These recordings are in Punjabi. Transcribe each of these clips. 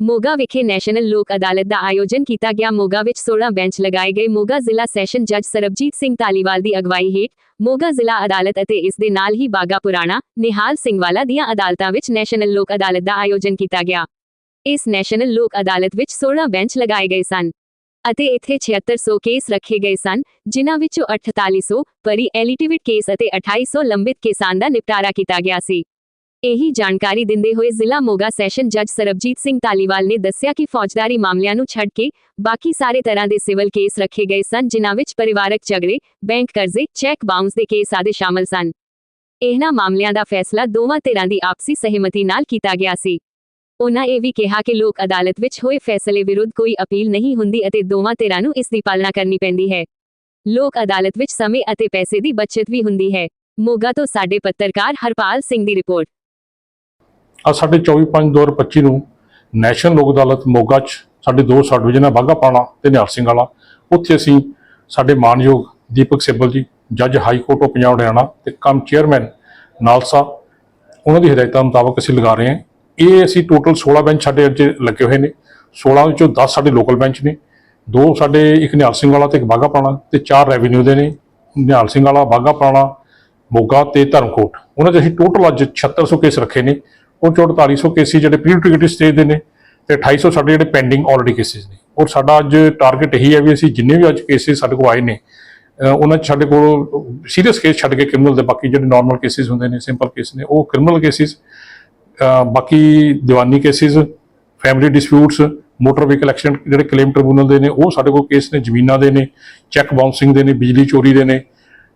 ਮੋਗਾ ਵਿਖੇ ਨੈਸ਼ਨਲ ਲੋਕ ਅਦਾਲਤ ਦਾ ਆਯੋਜਨ ਕੀਤਾ ਗਿਆ। ਮੋਗਾ ਵਿੱਚ 16 ਬੈਂਚ ਲਗਾਏ ਗਏ। ਮੋਗਾ ਜ਼ਿਲ੍ਹਾ ਸੈਸ਼ਨ ਜੱਜ ਸਰਬਜੀਤ ਸਿੰਘ ਧਾਲੀਵਾਲ ਦੀ ਅਗਵਾਈ ਹੇਠ ਮੋਗਾ ਜ਼ਿਲ੍ਹਾ ਅਦਾਲਤ ਅਤੇ ਇਸ ਦੇ ਨਾਲ ਹੀ ਬਾਗਾ ਪੁਰਾਣਾ ਨਿਹਾਲ ਸਿੰਘ ਵਾਲਾ ਦੀਆਂ ਅਦਾਲਤਾਂ ਵਿੱਚ ਨੈਸ਼ਨਲ ਲੋਕ ਅਦਾਲਤ ਦਾ ਆਯੋਜਨ ਕੀਤਾ ਗਿਆ। ਇਸ ਨੈਸ਼ਨਲ ਲੋਕ ਅਦਾਲਤ ਵਿੱਚ 16 ਬੈਂਚ ਲਗਾਏ ਗਏ ਸਨ ਅਤੇ ਇੱਥੇ 7600 ਕੇਸ ਰੱਖੇ ਗਏ ਸਨ, ਜਿਨ੍ਹਾਂ ਵਿੱਚੋਂ 4800 ਪਰੀ ਐਲੀਟੀਵਿਟ ਕੇਸ ਅਤੇ 2800 ਲੰਬਿਤ ਕੇਸਾਂ ਦਾ ਨਿਪਟਾਰਾ ਕੀਤਾ ਗਿਆ ਸੀ। ਇਹੀ ਜਾਣਕਾਰੀ ਦਿੰਦੇ ਹੋਏ ਜ਼ਿਲ੍ਹਾ ਮੋਗਾ ਸੈਸ਼ਨ ਜੱਜ ਸਰਬਜੀਤ ਸਿੰਘ ਧਾਲੀਵਾਲ ਨੇ ਦੱਸਿਆ ਕਿ ਫੌਜਦਾਰੀ ਮਾਮਲਿਆਂ ਨੂੰ ਛੱਡ ਕੇ ਬਾਕੀ ਸਾਰੇ ਤਰ੍ਹਾਂ ਦੇ ਸਿਵਲ ਕੇਸ ਰੱਖੇ ਗਏ ਸਨ, ਜਿਨ੍ਹਾਂ ਵਿੱਚ ਪਰਿਵਾਰਕ ਝਗੜੇ, ਬੈਂਕ ਕਰਜ਼ੇ, ਚੈੱਕ ਬਾਉਂਸ ਦੇ ਕੇਸ ਆਦਿ ਸ਼ਾਮਲ ਸਨ। ਇਹਨਾਂ ਮਾਮਲਿਆਂ ਦਾ ਫੈਸਲਾ ਦੋਵਾਂ ਧਿਰਾਂ ਦੀ ਆਪਸੀ ਸਹਿਮਤੀ ਨਾਲ ਕੀਤਾ ਗਿਆ ਸੀ। ਉਨ੍ਹਾਂ ਇਹ ਵੀ ਕਿਹਾ ਕਿ ਲੋਕ ਅਦਾਲਤ ਵਿੱਚ ਹੋਏ ਫੈਸਲੇ ਵਿਰੁੱਧ ਕੋਈ ਅਪੀਲ ਨਹੀਂ ਹੁੰਦੀ ਅਤੇ ਦੋਵਾਂ ਧਿਰਾਂ ਨੂੰ ਇਸ ਦੀ ਪਾਲਣਾ ਕਰਨੀ ਪੈਂਦੀ ਹੈ। ਲੋਕ ਅਦਾਲਤ ਵਿੱਚ ਸਮੇਂ ਅਤੇ ਪੈਸੇ ਦੀ ਬਚਤ ਵੀ ਹੁੰਦੀ ਹੈ। ਮੋਗਾ ਤੋਂ ਸਾਡੇ ਪੱਤਰਕਾਰ ਹਰਪਾਲ ਸਿੰਘ ਦੀ ਰਿਪੋਰਟ। ਅੱਜ ਸਾਡੇ 24/5/2025 ਨੂੰ ਨੈਸ਼ਨਲ ਲੋਕ ਅਦਾਲਤ ਮੋਗਾ 'ਚ ਸਾਡੇ ਦੋ ਸਬ ਹੈ ਬਾਘਾ ਪਾਣਾ ਤੇ ਨਿਹਾਲ ਸਿੰਘ ਵਾਲਾ। ਉੱਥੇ ਅਸੀਂ ਸਾਡੇ ਮਾਨਯੋਗ ਦੀਪਕ ਸਿੱਬਲ ਜੀ, ਜੱਜ high court of Punjab Haryana ਤੇ ਕਮ ਚੇਅਰਮੈਨ ਨਾਲਸਾ ਉਹਨਾਂ ਦੀ ਹਦਾਇਤਾਂ ਮੁਤਾਬਕ ਅਸੀਂ ਲਗਾ ਰਹੇ ਹਾਂ। ਇਹ ਅਸੀਂ ਟੋਟਲ 16 ਬੈਂਚ ਸਾਡੇ ਅੱਜ ਲੱਗੇ ਹੋਏ ਨੇ। 16 ਵਿੱਚੋਂ 10 ਸਾਡੇ ਲੋਕਲ ਬੈਂਚ ਨੇ, ਦੋ ਸਾਡੇ ਇੱਕ ਨਿਹਾਲ ਸਿੰਘ ਵਾਲਾ ਤੇ ਇੱਕ ਬਾਘਾ ਪਾਣਾ ਤੇ ਚਾਰ ਰੈਵਨਿਊ ਦੇ ਨੇ। ਨਿਹਾਲ ਸਿੰਘ ਵਾਲਾ ਬਾਘਾ ਪਾਣਾ ਮੋਗਾ ਤੇ ਧਰਮਕੋਟ। ਉਹਨਾਂ 'ਚ ਅਸੀਂ ਟੋਟਲ ਅੱਜ 7600 ਕੇਸ ਰੱਖੇ ਨੇ। ਉਹ 'ਚੋਂ 4800 ਕੇਸਿਸ ਜਿਹੜੇ ਪ੍ਰੀ ਲਿਟੀਗੇਟਿਵ ਸਟੇਜ ਦੇ ਨੇ ਤੇ 2800 ਸਾਡੇ ਜਿਹੜੇ ਪੈਂਡਿੰਗ ਆਲਰੇਡੀ ਕੇਸਿਸ ਨੇ। ਔਰ ਸਾਡਾ ਅੱਜ ਟਾਰਗੇਟ ਇਹੀ ਹੈ ਵੀ ਅਸੀਂ ਜਿੰਨੇ ਵੀ ਅੱਜ ਕੇਸਿਸ ਸਾਡੇ ਕੋਲ ਆਏ ਨੇ ਉਹਨਾਂ 'ਚ ਸਾਡੇ ਕੋਲ ਸੀਰੀਅਸ ਕੇਸ ਛੱਡ ਕੇ ਕ੍ਰਿਮੀਨਲ ਦੇ ਬਾਕੀ ਜਿਹੜੇ ਨਾਰਮਲ ਕੇਸਿਸ ਹੁੰਦੇ ਨੇ ਸਿੰਪਲ ਕੇਸ ਨੇ, ਉਹ ਕ੍ਰਿਮੀਨਲ ਕੇਸਿਸ ਬਾਕੀ ਦੀਵਾਨੀ cases family disputes motor vehicle accident ਜਿਹੜੇ ਕਲੇਮ ਟ੍ਰਿਬਿਊਨਲ ਦੇ ਨੇ, ਉਹ ਸਾਡੇ ਕੋਲ ਕੇਸ ਨੇ, ਜ਼ਮੀਨਾਂ ਦੇ ਨੇ ਚੈੱਕ ਬਾਉਂਸਿੰਗ ਦੇ ਨੇ, ਬਿਜਲੀ ਚੋਰੀ ਦੇ ਨੇ।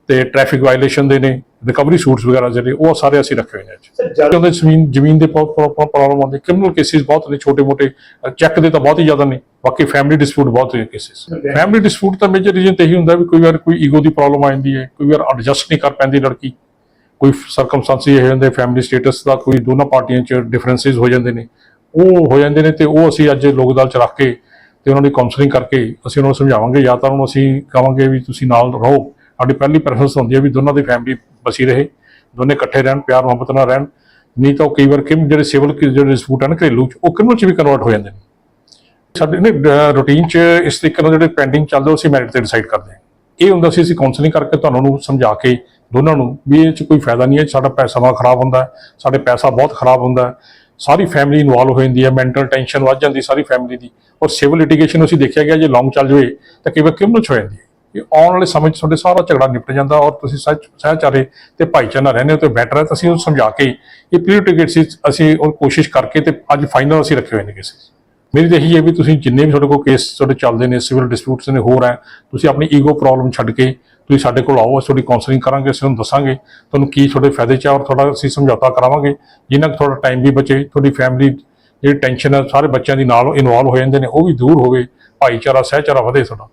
ਤੇ ਟ੍ਰੈਫਿਕ ਵਾਇਲੇਸ਼ਨ ਦੇ ਨੇ ਰਿਕਵਰੀ ਸੂਟਸ ਵਗੈਰਾ ਜਿਹੜੇ ਉਹ ਸਾਰੇ ਅਸੀਂ ਰੱਖੇ ਹੋਏ ਨੇ ਅੱਜ। ਉਹਦੇ ਜ਼ਮੀਨ ਜ਼ਮੀਨ ਦੇ ਬਹੁਤ ਪ੍ਰੋਬਲਮ ਆਉਂਦੇ ਕ੍ਰਿਮੀਨਲ ਕੇਸਿਸ ਬਹੁਤ ਨੇ ਛੋਟੇ ਮੋਟੇ ਚੈੱਕ ਦੇ ਤਾਂ ਬਹੁਤ ਹੀ ਜ਼ਿਆਦਾ ਨੇ ਬਾਕੀ ਫੈਮਿਲੀ ਡਿਸਪਿਊਟ ਬਹੁਤ ਨੇ ਕੇਸਿਸ. ਫੈਮਿਲੀ ਡਿਸਪਿਊਟ ਦਾ ਮੇਜਰ ਰੀਜ਼ਨ ਤੇ ਇਹੀ ਹੁੰਦਾ ਵੀ ਕੋਈ ਵਾਰ ਕੋਈ ਈਗੋ ਦੀ ਪ੍ਰੋਬਲਮ ਆ ਜਾਂਦੀ ਹੈ ਕੋਈ ਵਾਰ ਐਡਜਸਟ ਨਹੀਂ ਕਰ ਪੈਂਦੀ ਲੜਕੀ। ਕੋਈ ਸਰਕਮਸਟੈਂਸਸ ਇਹ ਹੁੰਦੇ ਫੈਮਿਲੀ ਸਟੇਟਸ ਦਾ ਕੋਈ ਦੋਨਾਂ ਪਾਰਟੀਆਂ 'ਚ ਡਿਫਰੈਂਸਿਸ ਹੋ ਜਾਂਦੇ ਨੇ। ਉਹ ਹੋ ਜਾਂਦੇ ਨੇ ਤੇ ਉਹ ਅਸੀਂ ਅੱਜ ਲੋਕ ਅਦਾਲਤ 'ਚ ਰੱਖ ਕੇ ਤੇ ਉਹਨਾਂ ਦੀ ਕਾਉਂਸਲਿੰਗ ਕਰਕੇ ਅਸੀਂ ਉਹਨਾਂ ਨੂੰ ਸਮਝਾਵਾਂਗੇ ਜਾਂ ਤਾਂ ਉਹਨਾਂ ਨੂੰ ਅਸੀਂ ਕਹਾਂਗੇ ਵੀ ਤੁਸੀਂ ਨਾਲ ਰਹੋ। ਸਾਡੀ ਪਹਿਲੀ ਪ੍ਰੈਫਰੈਂਸ ਹੁੰਦੀ ਹੈ ਵੀ ਦੋਨਾਂ ਦੀ ਫੈਮਿਲੀ ਬਸੀ ਰਹੇ, ਦੋਨੇ ਇਕੱਠੇ ਰਹਿਣ, ਪਿਆਰ ਮੁਹੱਬਤ ਨਾਲ ਰਹਿਣ। ਨਹੀਂ ਤਾਂ ਉਹ ਕਈ ਵਾਰ ਕਿ ਜਿਹੜੇ ਸਿਵਲ ਜਿਹੜੇ ਡਿਸਪਿਊਟ ਹਨ ਘਰੇਲੂ 'ਚ, ਉਹ ਕ੍ਰਿਮੀਨਲ 'ਚ ਵੀ ਕਨਵਰਟ ਹੋ ਜਾਂਦੇ ਨੇ। ਸਾਡੇ ਨੇ ਰੂਟੀਨ 'ਚ ਇਸ ਤਰੀਕੇ ਨਾਲ ਜਿਹੜੇ ਪੈਂਡਿੰਗ ਚੱਲਦੇ, ਉਹ ਅਸੀਂ ਮੈਰਿਟ ਤੇ ਡਿਸਾਈਡ ਕਰਦੇ ਹਾਂ। ਇਹ ਹੁੰਦਾ ਸੀ, ਅਸੀਂ ਕਾਉਂਸਲਿੰਗ ਕਰਕੇ ਤੁਹਾਨੂੰ ਨੂੰ ਸਮਝਾ ਕੇ ਦੋਨਾਂ ਨੂੰ ਵੀ ਇਹ 'ਚ ਕੋਈ ਫਾਇਦਾ ਨਹੀਂ ਹੈ, ਸਾਡਾ ਪੈਸਾ ਸਮਾਂ ਖਰਾਬ ਹੁੰਦਾ ਸਾਡੇ ਪੈਸਾ ਬਹੁਤ ਖਰਾਬ ਹੁੰਦਾ ਸਾਰੀ ਫੈਮਿਲੀ ਇਨਵੋਲਵ ਹੋ ਜਾਂਦੀ ਹੈ ਮੈਂਟਲ ਟੈਨਸ਼ਨ ਵੱਧ ਜਾਂਦੀ ਸਾਰੀ ਫੈਮਿਲੀ ਦੀ। ਔਰ ਸਿਵਲ ਲਿਟੀਗੇਸ਼ਨ ਅਸੀਂ ਦੇਖਿਆ ਗਿਆ, ਜੇ ਲੌਂਗ ਚੱਲ ਜਾਵੇ, ਤਾਂ ਕਈ ਵਾਰ ਕ੍ਰਿਮੀਨਲ 'ਚ ਹੋ ਜਾਂਦੀ ਹੈ। ਇਹ ਆਉਣ ਵਾਲੇ ਸਮੇਂ 'ਚ ਤੁਹਾਡੇ ਸਾਰਾ ਝਗੜਾ ਨਿਪਟ ਜਾਂਦਾ ਔਰ ਤੁਸੀਂ ਸੱਚ ਸਹਿਚਾਰੇ ਤੇ ਭਾਈਚਾਰਾ ਰਹਿੰਦੇ ਹੋ ਤੇ ਬੈਟਰ ਹੈ ਤਾਂ ਅਸੀਂ ਉਹ ਸਮਝਾ ਕੇ ਇਹ ਪ੍ਰੀ ਲਿਟੀਗੇਟ ਸੀ, ਅਸੀਂ ਉਹ ਕੋਸ਼ਿਸ਼ ਕਰਕੇ ਤੇ ਅੱਜ ਫਾਈਨਲ ਅਸੀਂ ਰੱਖੇ ਹੋਏ ਨੇ ਕੇਸਿਸ ਮੇਰੀ ਤਾਂ ਇਹੀ ਹੈ ਵੀ ਤੁਸੀਂ ਜਿੰਨੇ ਵੀ ਤੁਹਾਡੇ ਕੋਲ ਕੇਸ ਤੁਹਾਡੇ ਚੱਲਦੇ ਨੇ ਸਿਵਲ ਡਿਸਪਿਊਟਸ ਨੇ, ਹੋਰ ਹੈ, ਤੁਸੀਂ ਆਪਣੀ ਈਗੋ ਪ੍ਰੋਬਲਮ ਛੱਡ ਕੇ ਤੁਸੀਂ ਸਾਡੇ ਕੋਲ ਆਓ, ਅਸੀਂ ਤੁਹਾਡੀ ਕਾਉਂਸਲਿੰਗ ਕਰਾਂਗੇ, ਅਸੀਂ ਤੁਹਾਨੂੰ ਦੱਸਾਂਗੇ ਤੁਹਾਨੂੰ ਕੀ ਤੁਹਾਡੇ ਫਾਇਦੇ ਚ ਆ ਔਰ ਤੁਹਾਡਾ ਅਸੀਂ ਸਮਝੌਤਾ ਕਰਾਵਾਂਗੇ। ਜਿੰਨਾ ਕੁ ਤੁਹਾਡਾ ਟਾਈਮ ਵੀ ਬਚੇ, ਤੁਹਾਡੀ ਫੈਮਿਲੀ ਜਿਹੜੀ ਟੈਨਸ਼ਨ ਹੈ, ਸਾਰੇ ਬੱਚਿਆਂ ਦੀ ਨਾਲ ਇਨਵੋਲਵ ਹੋ ਜਾਂਦੇ ਨੇ, ਉਹ ਵੀ ਦੂਰ ਹੋਵੇ, ਭਾਈਚਾਰਾ, ਸਹਿਚਾਰਾ ਵਧੇ ਤੁਹਾਡਾ।